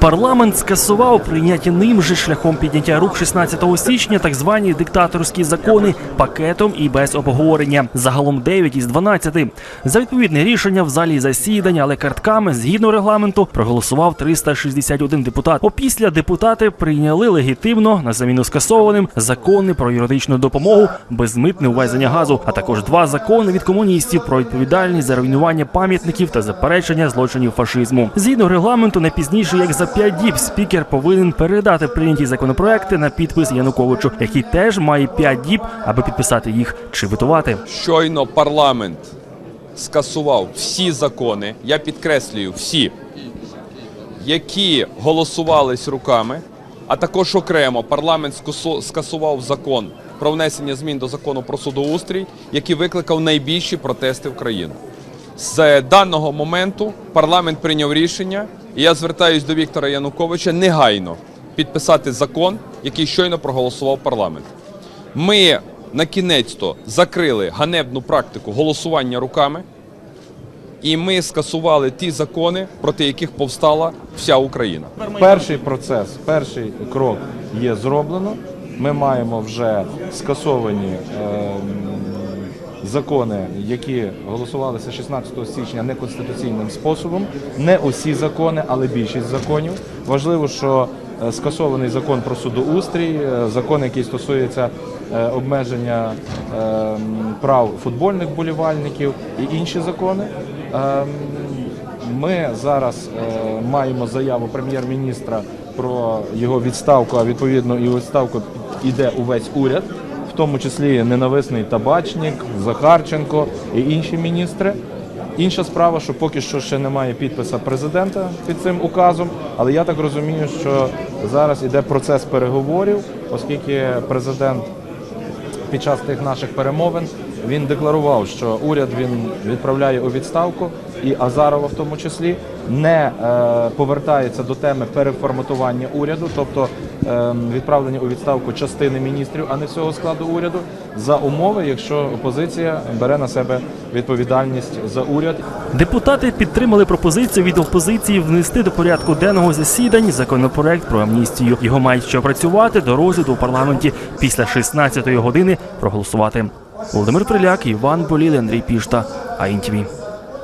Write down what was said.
Парламент скасував прийняті ним же шляхом підняття рук 16 січня так звані диктаторські закони пакетом і без обговорення. Загалом 9 із 12. За відповідне рішення в залі засідання, але картками згідно регламенту проголосував 361 депутат. Опісля депутати прийняли легітимно на заміну скасованим закони про юридичну допомогу, безмитне увезення газу, а також два закони від комуністів про відповідальність за руйнування пам'ятників та заперечення злочинів фашизму. Згідно регламенту, не пізніше як за п'ять діб спікер повинен передати прийняті законопроекти на підпис Януковичу, який теж має п'ять діб, аби підписати їх чи витувати. Щойно парламент скасував всі закони, я підкреслюю, всі, які голосувались руками, а також окремо парламент скасував закон про внесення змін до закону про судоустрій, який викликав найбільші протести в країну. З даного моменту парламент прийняв рішення, і я звертаюсь до Віктора Януковича негайно підписати закон, який щойно проголосував парламент. Ми на кінець-то закрили ганебну практику голосування руками, і ми скасували ті закони, проти яких повстала вся Україна. Перший процес, перший крок є зроблено. Ми маємо вже скасовані е, закони, які голосувалися 16 січня неконституційним способом. Не усі закони, але більшість законів. Важливо, що е, скасований закон про судоустрій, е, закон, який стосується е, обмеження прав футбольних болівальників і інші закони. Ми зараз маємо заяву прем'єр-міністра про його відставку, а відповідно і відставку йде увесь уряд, тому числі ненависний табачник, Захарченко і інші міністри. Інша справа, що поки що ще немає підписа президента під цим указом, але я так розумію, що зараз іде процес переговорів, оскільки президент під час тих наших перемовин він декларував, що уряд він відправляє у відставку, і Азарова в тому числі не е, повертається до теми переформатування уряду, тобто відправлення у відставку частини міністрів, а не всього складу уряду, за умови, якщо опозиція бере на себе відповідальність за уряд Депутати підтримали пропозицію від опозиції внести до порядку денного засідань законопроект про амністію. Його мають ще опрацювати до розгляду у парламенті після 16-ї години проголосувати. Володимир Приляк, Іван Боліли, Андрій Пішта, АІНТВ.